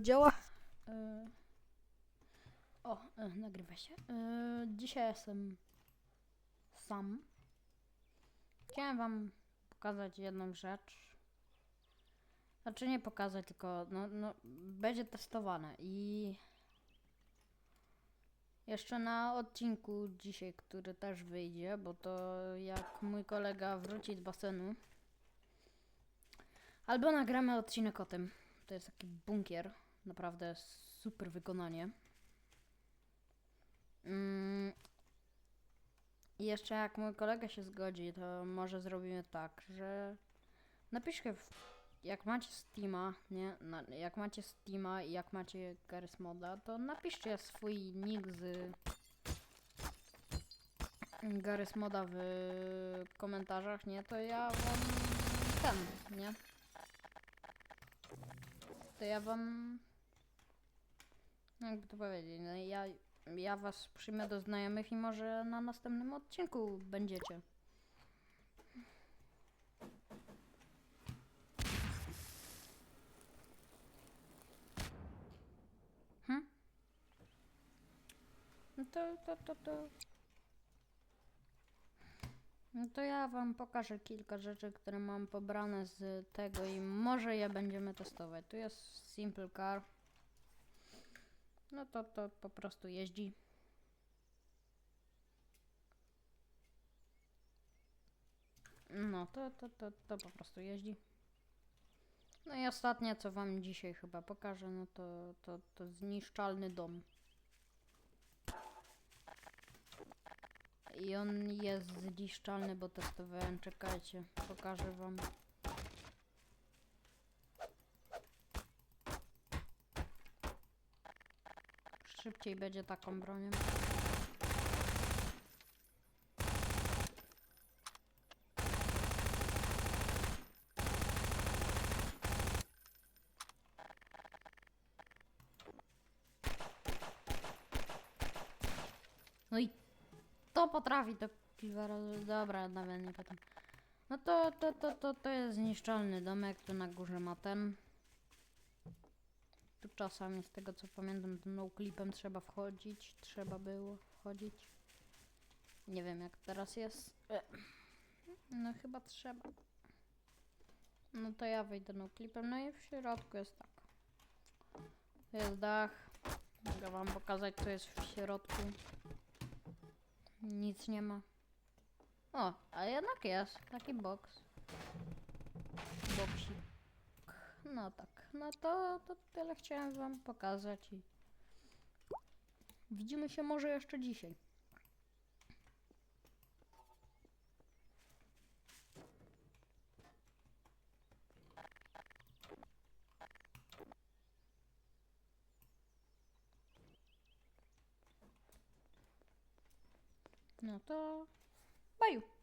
Działa. E, o, e, nagrywa się. E, dzisiaj jestem sam. Chciałem wam pokazać jedną rzecz. Znaczy nie pokazać, tylko no, no, będzie testowane i jeszcze na odcinku dzisiaj, który też wyjdzie, bo to jak mój kolega wróci z basenu, albo nagramy odcinek o tym. To jest taki bunkier, naprawdę super wykonanie. Mm. I jeszcze jak mój kolega się zgodzi, to może zrobimy tak, że napiszcie w, jak macie Steama, nie? Na, jak macie Steama i jak macie Garry's Moda, to napiszcie swój nick z Garry's Moda w komentarzach, nie? To ja wam ten, nie? To ja wam jakby to powiedzieć, no ja, ja was przyjmę do znajomych i może na następnym odcinku będziecie. Hm? No to, to, to, to. No to ja wam pokażę kilka rzeczy, które mam pobrane z tego i może je będziemy testować. Tu jest Simple Car. No to to po prostu jeździ. No to, to, to, to po prostu jeździ. No i ostatnie, co wam dzisiaj chyba pokażę, no to, to, to zniszczalny dom. I on jest zniszczalny, bo testowałem, czekajcie, pokażę wam. Szybciej będzie taką bronią. No i to potrafi to piwa. Dobra, nawet nie potem. No to, to, to, to, to jest zniszczalny domek, tu na górze ma ten. Tu czasami z tego co pamiętam, tym no clipem trzeba wchodzić, trzeba było wchodzić. Nie wiem jak teraz jest. No chyba trzeba. No to ja wejdę no clipem, no i w środku jest tak. Jest dach. Mogę wam pokazać co jest w środku. Nic nie ma. O, a jednak jest. Taki box. Boksik. No tak. No to, to tyle chciałem wam pokazać i widzimy się może jeszcze dzisiaj. No to baju.